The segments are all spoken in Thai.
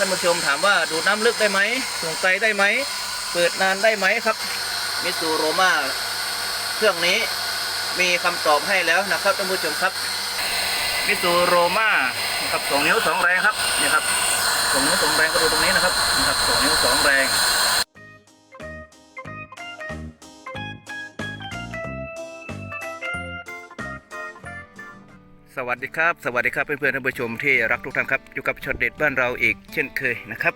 ท่านผู้ชมถามว่าดูดน้ำลึกได้ไหมส่งไกลได้ไหม เปิดนานได้ไหมครับ มิสูโรมาเครื่องนี้มีคำตอบให้แล้วนะครับท่านผู้ชมครับ มิสูโรมาครับสองนิ้วสองแรงครับนี่ครับสองนิ้วสองแรงก็ดูตรงนี้นะครับนะครับสองนิ้วสองแรง สวัสดีครับ สวัสดีครับเพื่อนๆท่านผู้ชมที่รักทุกท่านครับอยู่กับช็อตเด็ดบ้านเราอีกเช่นเคยนะครับ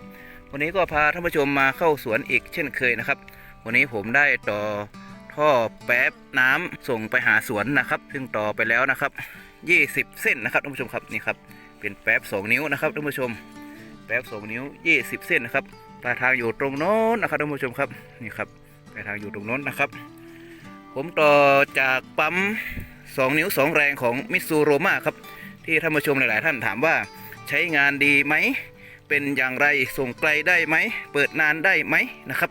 วันนี้ก็พาท่านผู้ชมมาเข้าสวนอีกเช่นเคยนะครับ วันนี้ผมได้ต่อท่อแป๊บน้ำส่งไปหาสวนนะครับ ซึ่งต่อไปแล้วนะครับ 20 เส้นนะครับท่านผู้ชมครับนี่ครับเป็นแป๊บ2 นิ้วนะครับท่านผู้ชม แป๊บ2 นิ้ว 20 เส้นนะครับปลายทางอยู่ตรงโน้นนะครับท่านผู้ชมครับนี่ครับปลายทางอยู่ตรงโน้นนะครับ ผมต่อจากปั๊ม 2 นิ้ว 2 แรงของมิซูโรมาครับ ที่ท่านผู้ชมหลาย ๆ ท่านถามว่าใช้งานดีไหม เป็นอย่างไรส่งไกลได้ไหม เปิดนานได้ไหมนะครับ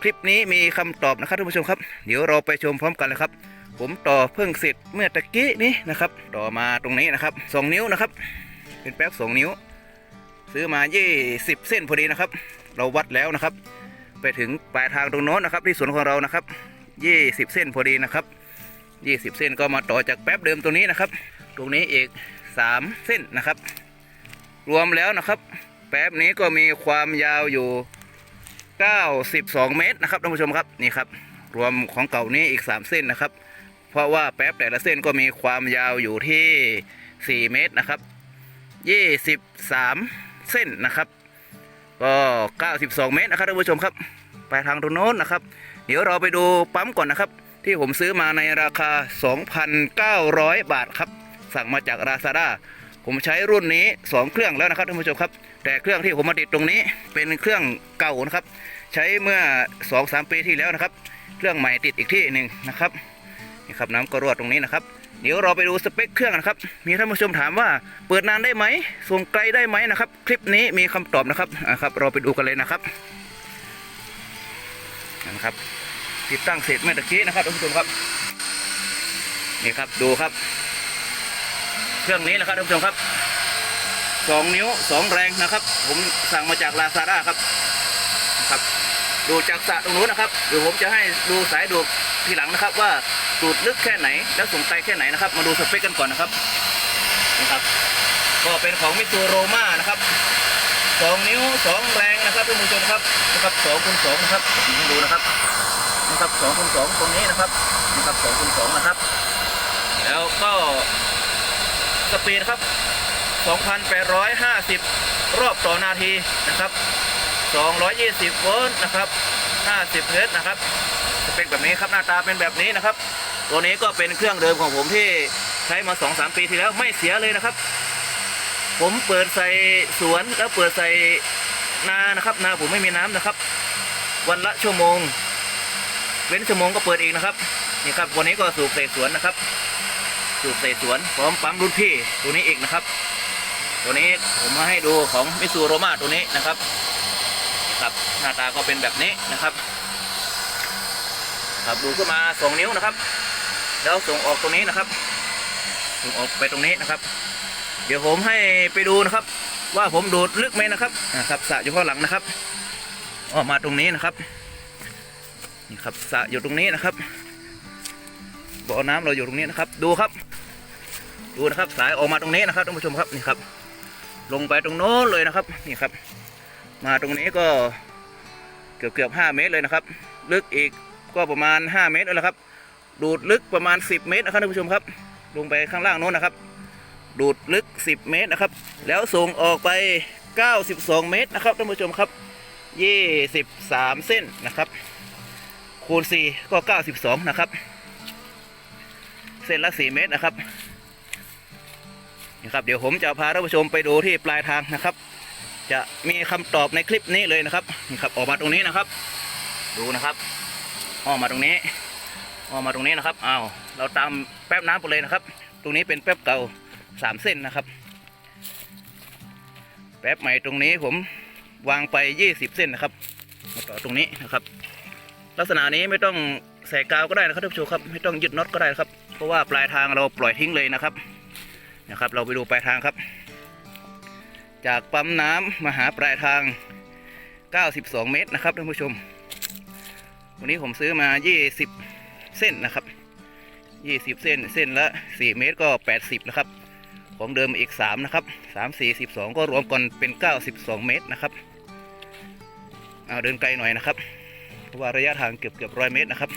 คลิปนี้มีคำตอบนะครับท่านผู้ชมครับ เดี๋ยวเราไปชมพร้อมกันเลยครับ ผมต่อเพิ่งเสร็จเมื่อตะกี้นี้นะครับ ต่อมาตรงนี้นะครับ 2 นิ้วนะครับ เป็นแป๊บ2 นิ้ว ซื้อมา 20 เส้นพอดีนะครับ เราวัดแล้วนะครับ ไปถึงปลายทางตรงโน้นนะครับ ที่สวนของเรานะครับ 20 เส้นพอดีนะครับ 20 เส้นก็มาต่อจากแป๊บเดิมตรงนี้นะครับ ตรงนี้อีก 3 เส้นนะครับ รวมแล้วนะครับ แป๊บนี้ก็มีความยาวอยู่ 92 เมตรนะครับท่านผู้ชมครับนี่ครับ รวมของเก่านี้อีก 3 เส้นนะครับ เพราะว่าแป๊บแต่ละเส้นก็มีความยาวอยู่ที่ 4 เมตรนะครับ 23 เส้นนะครับ ก็ 92 เมตรนะครับท่านผู้ชมครับ ไปทางตรงโน้นนะครับ เดี๋ยวเราไปดูปั๊มก่อนนะครับ ที่ผมซื้อมาในราคา 2,900 บาทครับ สั่งมาจากราซาด้าผมใช้รุ่นนี้ 2 เครื่องแล้วนะครับท่านผู้ชมครับ แต่เครื่องที่ผมมาติดตรงนี้ เป็นเครื่องเก่านะครับ ใช้เมื่อ 2-3 ปีที่แล้วนะครับ เครื่องใหม่ติดอีกที่หนึ่งนะครับนี่ครับน้ำก็รั่วตรงนี้นะครับเดี๋ยวเราไปดูสเปคเครื่องนะครับ มีท่านผู้ชมถามว่าเปิดนานได้ไหม ส่งไกลได้ไหมนะครับ คลิปนี้มีคำตอบนะครับอะครับ เราไปดูกันเลยนะครับ นะครับ ติดตั้งเสร็จเมื่อตะกี้นะครับท่านผู้ชมครับนี่ครับดูครับ เครื่องนี้นะครับท่านผู้ชมครับสองนิ้วสองแรงนะครับ ผมสั่งมาจากลาซาด้าครับครับดูจากสระตรงนู้นนะครับเดี๋ยวผมจะให้ดูสายดูดทีหลังนะครับ ว่าดูดลึกแค่ไหน แล้วส่งไกลแค่ไหนนะครับ มาดูสเปคกันก่อนนะครับนะครับก็เป็นของมิซูโรมานะครับสองนิ้วสองแรงนะครับท่านผู้ชมครับนะครับสองคูณสองนะครับดูนะครับ นะครับสองคูณสองตรงนี้นะครับนะครับสองคูณสองนะครับ แล้วก็สปีดครับ 2,850 รอบต่อนาทีนะครับ 220 โวลต์นะครับ 50 เฮิรตซ์นะครับสเปคแบบนี้ครับหน้าตาเป็นแบบนี้นะครับ ตัวนี้ก็เป็นเครื่องเดิมของผมที่ใช้มา 2-3 ปีที่แล้วไม่เสียเลยนะครับ ผมเปิดใส่สวนแล้วเปิดใส่นานะครับ นาผมไม่มีน้ำนะครับ วันละชั่วโมง เว้นชั่วโมงก็เปิดอีกนะครับนี่ครับวันนี้ก็สูบใส่สวนนะครับ สูบใส่สวนพร้อมปั๊มรุ่นพี่ตัวนี้อีกนะครับ ตัวนี้ผมมาให้ดูของมิซูโรมาตัวนี้นะครับนี่ครับหน้าตาก็เป็นแบบนี้นะครับ ครับดูขึ้นมาสองนิ้วนะครับ แล้วส่งออกตรงนี้นะครับส่งออกไปตรงนี้นะครับ เดี๋ยวผมให้ไปดูนะครับ ว่าผมดูดลึกไหมนะครับนะครับสระอยู่ข้างหลังนะครับออกมาตรงนี้นะครับ นี่ครับสระอยู่ตรงนี้นะครับบ่อน้ำเราอยู่ตรงนี้นะครับ ดูครับ ดูนะครับสายออกมาตรงนี้นะครับท่านผู้ชมครับนี่ครับ ลงไปตรงโน้นเลยนะครับนี่ครับ มาตรงนี้ก็เกือบเกือบห้าเมตรเลยนะครับ ลึกอีกก็ประมาณ 5 เมตรแล้วนะครับ ดูดลึกประมาณ 10 เมตรนะครับท่านผู้ชมครับ ลงไปข้างล่างโน้นนะครับ ดูดลึก 10 เมตรนะครับ แล้วส่งออกไป 92 เมตรนะครับท่านผู้ชมครับ 23 เส้นนะครับ คูณ4ก็92นะครับ เส้นละ4เมตรนะครับนี่ครับ เดี๋ยวผมจะพาท่านผู้ชมไปดูที่ปลายทางนะครับ จะมีคำตอบในคลิปนี้เลยนะครับนี่ครับออกมาตรงนี้นะครับ ดูนะครับออกมาตรงนี้ออกมาตรงนี้นะครับอ้าวเราตามแป๊บน้ำไปเลยนะครับ ตรงนี้เป็นแป๊บเก่า3เส้นนะครับ แป๊บใหม่ตรงนี้ผมวางไป20เส้นนะครับ มาต่อตรงนี้นะครับ ลักษณะนี้ไม่ต้องใส่กาวก็ได้นะครับท่านผู้ชมครับไม่ต้องยึดน็อตก็ได้ครับ เพราะว่าปลายทางเราปล่อยทิ้งเลยนะครับนะครับ เราไปดูปลายทางครับ จากปั๊มน้ำมาหาปลายทาง 92 เมตรนะครับท่านผู้ชม วันนี้ผมซื้อมา 20 เส้นนะครับ 20 เส้นเส้นละ 4 เมตรก็ 80 นะครับ ของเดิมอีก 3 นะครับ 3 4 12 ก็รวมกันเป็น 92 เมตรนะครับเอาเดินไกลหน่อยนะครับ เพราะว่าระยะทางเกือบเกือบร้อยเมตรนะครับ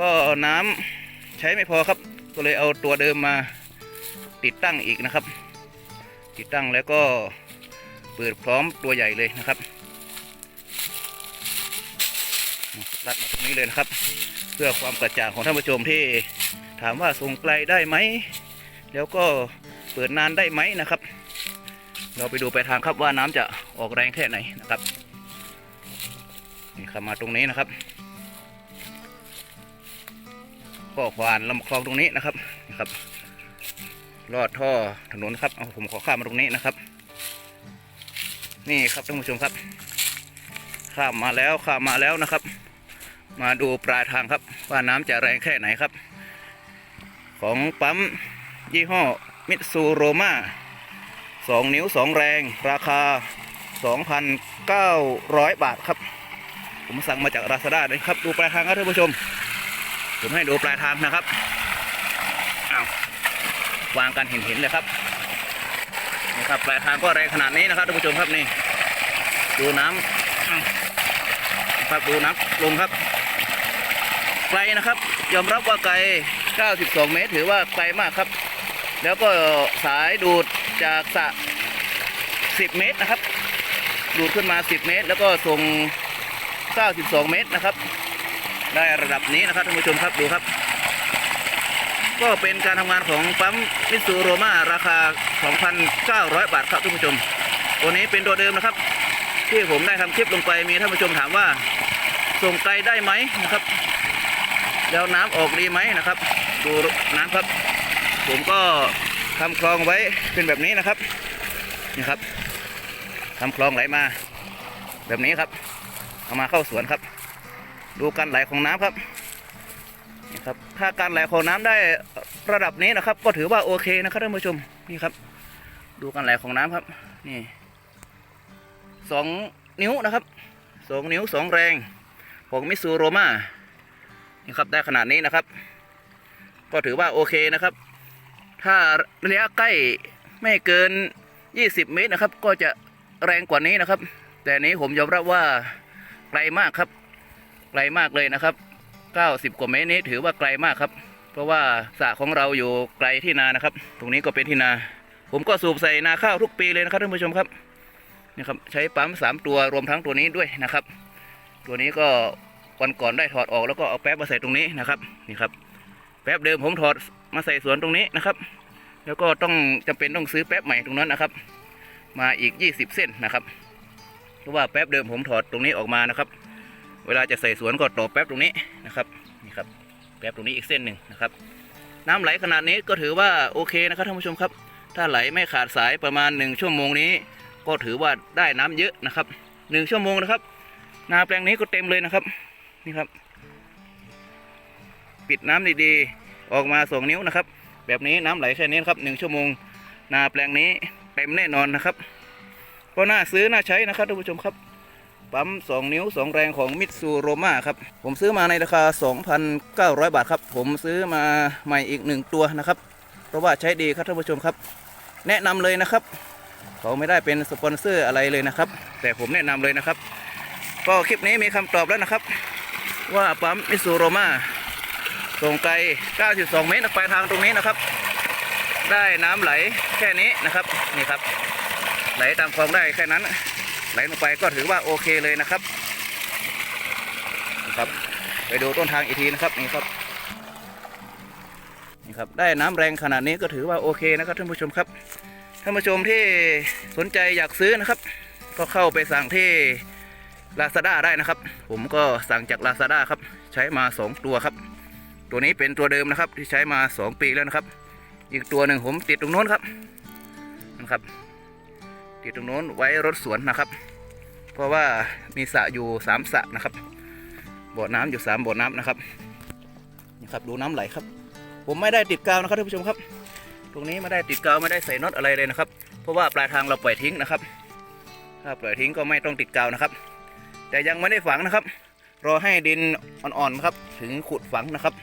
ก็น้ำใช้ไม่พอครับ ก็เลยเอาตัวเดิมมาติดตั้งอีกนะครับ ติดตั้งแล้วก็เปิดพร้อมตัวใหญ่เลยนะครับรัดมาตรงนี้เลยนะครับ เพื่อความกระจ่างของท่านผู้ชมที่ถามว่าส่งไกลได้ไหม แล้วก็เปิดนานได้ไหมนะครับ เราไปดูไปทางครับว่าน้ำจะออกแรงแค่ไหนนะครับ นี่ครับมาตรงนี้นะครับก็ขวานลำคลองตรงนี้นะครับนะครับลอดท่อถนนครับเอาผมขอข้ามมาตรงนี้นะครับ นี่ครับท่านผู้ชมครับ ข้ามมาแล้วข้ามมาแล้วนะครับ มาดูปลายทางครับ ว่าน้ำจะแรงแค่ไหนครับ ของปั๊มยี่ห้อมิตซูโรมา2 นิ้ว 2 แรง ราคา 2,900 บาทครับ ผมสั่งมาจากราซาด้าเลยครับ ดูปลายทางครับท่านผู้ชม ผมให้ดูปลายทางนะครับอ้าววางกันเห็นเห็นๆเลยครับนี่ครับปลายทางก็แรงขนาดนี้นะครับท่านผู้ชมครับนี่ ดูน้ำอ้าครับดูน้ำลงครับ ไกลนะครับ ยอมรับว่าไกล 92 เมตร ถือว่าไกลมากครับ แล้วก็สายดูดจากสระ10 เมตรนะครับ ดูดขึ้นมา 10 เมตร แล้วก็ส่ง 92 เมตรนะครับ ได้ระดับนี้นะครับท่านผู้ชมครับดูครับ ก็เป็นการทำงานของปั๊มมิตซูโรมาราคา 2,900 บาทครับท่านผู้ชม ตัวนี้เป็นตัวเดิมนะครับ ที่ผมได้ทำคลิปลงไปมีท่านผู้ชมถามว่า ส่งไกลได้ไหมนะครับแล้วน้ำออกดีไหมนะครับ ดูน้ำครับ ผมก็ทำคลองไว้เป็นแบบนี้นะครับนี่ครับทำคลองไหลมา แบบนี้ครับ เอามาเข้าสวนครับ ดูการไหลของน้ำครับนี่ครับ ถ้าการไหลของน้ำได้ระดับนี้นะครับ ก็ถือว่าโอเคนะครับท่านผู้ชมนี่ครับ ดูการไหลของน้ำครับ นี่สองนิ้วนะครับสองนิ้วสองแรงของมิซูโรมานี่ครับได้ขนาดนี้นะครับ ก็ถือว่าโอเคนะครับ ถ้าระยะใกล้ไม่เกิน 20 เมตรนะครับ ก็จะแรงกว่านี้นะครับ แต่นี้ผมยอมรับว่า ไกลมากครับ ไกลมากเลยนะครับ90กว่าเมตรนี้ถือว่าไกลมากครับ เพราะว่าสระของเราอยู่ไกลที่นานะครับ ตรงนี้ก็เป็นที่นา ผมก็สูบใส่นาข้าวทุกปีเลยนะครับท่านผู้ชมครับนี่ครับใช้ปั๊มสามตัวรวมทั้งตัวนี้ด้วยนะครับ ตัวนี้ก็วันก่อนได้ถอดออกแล้วก็เอาแป๊บมาใส่ตรงนี้นะครับนี่ครับ แป๊บเดิมผมถอดมาใส่สวนตรงนี้นะครับ แล้วก็ต้องจำเป็นต้องซื้อแป๊บใหม่ตรงนั้นนะครับ มาอีก 20 เส้นนะครับ เพราะว่าแป๊บเดิมผมถอดตรงนี้ออกมานะครับ เวลาจะใส่สวนก็ต่อแป๊บตรงนี้นะครับนี่ครับแป๊บตรงนี้อีกเส้นหนึ่งนะครับ น้ำไหลขนาดนี้ก็ถือว่าโอเคนะครับท่านผู้ชมครับ ถ้าไหลไม่ขาดสายประมาณ 1 ชั่วโมงนี้ ก็ถือว่าได้น้ำเยอะนะครับ 1 ชั่วโมงนะครับ นาแปลงนี้ก็เต็มเลยนะครับนี่ครับ ปิดน้ำดีๆออกมาสองนิ้วนะครับ แบบนี้น้ำไหลแค่นี้นะครับหนึ่งชั่วโมงนาแปลงนี้เต็มแน่นอนนะครับ ก็น่าซื้อน่าใช้นะครับท่านผู้ชมครับ ปั๊ม 2 นิ้ว 2 แรงของมิตซูโรมาครับ ผมซื้อมาในราคา 2,900 บาทครับ ผมซื้อมาใหม่อีก 1 ตัวนะครับ เพราะว่าใช้ดีครับท่านผู้ชมครับ แนะนำเลยนะครับ เขาไม่ได้เป็นสปอนเซอร์อะไรเลยนะครับ แต่ผมแนะนำเลยนะครับ ก็คลิปนี้มีคำตอบแล้วนะครับ ว่าปั๊มมิตซูโรมาส่งไกล 9.2 เมตรปลายทางตรงนี้นะครับ ได้น้ำไหลแค่นี้นะครับ นี่ครับ ไหลตามคลองได้แค่นั้น ไหลลงไปก็ถือว่าโอเคเลยนะครับครับไปดูต้นทางอีกทีนะครับนี่ครับนี่ครับ ได้น้ำแรงขนาดนี้ก็ถือว่าโอเคนะครับท่านผู้ชมครับท่านผู้ชมที่สนใจอยากซื้อนะครับ ก็เข้าไปสั่งที่ Lazada ได้นะครับ ผมก็สั่งจาก Lazada ครับ ใช้มา 2 ตัวครับ ตัวนี้เป็นตัวเดิมนะครับที่ใช้มา 2 ปีแล้วนะครับ อีกตัวหนึ่งผมติดตรงโน้นครับนะครับ ติดตรงโน้นไว้รถสวนนะครับ เพราะว่ามีสระอยู่3สระนะครับ บ่อน้ำอยู่3บ่อน้ำนะครับนี่ครับดูน้ำไหลครับ ผมไม่ได้ติดกาวนะครับท่านผู้ชมครับ ตรงนี้ไม่ได้ติดกาวไม่ได้ใส่น็อตอะไรเลยนะครับ เพราะว่าปลายทางเราปล่อยทิ้งนะครับ ถ้าปล่อยทิ้งก็ไม่ต้องติดกาวนะครับ แต่ยังไม่ได้ฝังนะครับ รอให้ดินอ่อนๆนะครับ ถึงขุดฝังนะครับ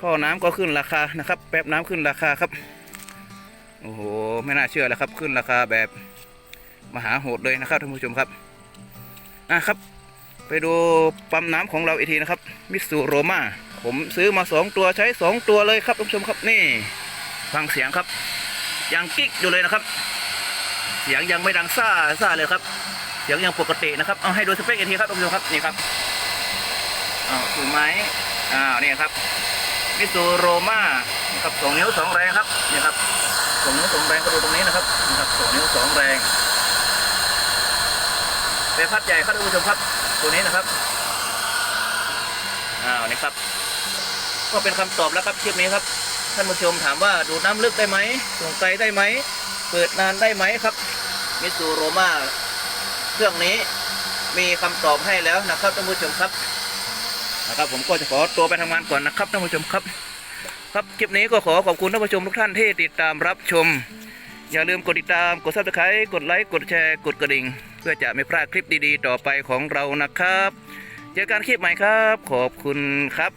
ท่อน้ำก็ขึ้นราคานะครับ แป๊บน้ำขึ้นราคาครับโอ้โห ไม่น่าเชื่อแล้วครับ ขึ้นราคาแบบ มหาโหดเลยนะครับท่านผู้ชมครับอะครับ ไปดูปั๊มน้ำของเราอีกทีนะครับมิสูโรมาผมซื้อมาสองตัวใช้สองตัวเลยครับท่านผู้ชมครับนี่ฟังเสียงครับยังกิ๊กอยู่เลยนะครับ เสียงยังไม่ดังซ่าซ่าเลยครับ เสียงยังปกตินะครับเอาให้ดูสเปคอีกทีครับท่านผู้ชมครับนี่ครับอ้าวถูกไหมอ้าวนี่ครับมิสูโรมาครับสองนิ้วสองแรงครับนี่ครับสองนิ้วสองแรงก็ดูตรงนี้นะครับนี่ครับสองนิ้วสองแรง ใบพัดใหญ่ครับท่านผู้ชมครับ ตัวนี้นะครับอ้าวนี่ครับ ก็เป็นคำตอบแล้วครับคลิปนี้ครับ ท่านผู้ชมถามว่าดูดน้ำลึกได้ไหมส่งไกลได้ไหมเปิดนานได้ไหมครับมิสูโรมาเครื่องนี้มีคำตอบให้แล้วนะครับท่านผู้ชมครับนะครับ ผมก็จะขอตัวไปทำงานก่อนนะครับท่านผู้ชมครับ ครับคลิปนี้ก็ขอขอบคุณท่านผู้ชมทุกท่านที่ติดตามรับชม อย่าลืมกดติดตาม กดซับสไครต์กดไลค์ กดแชร์ กดกระดิ่ง เพื่อจะไม่พลาดคลิปดีๆ ต่อไปของเรานะครับ เจอกันคลิปใหม่ครับ ขอบคุณครับ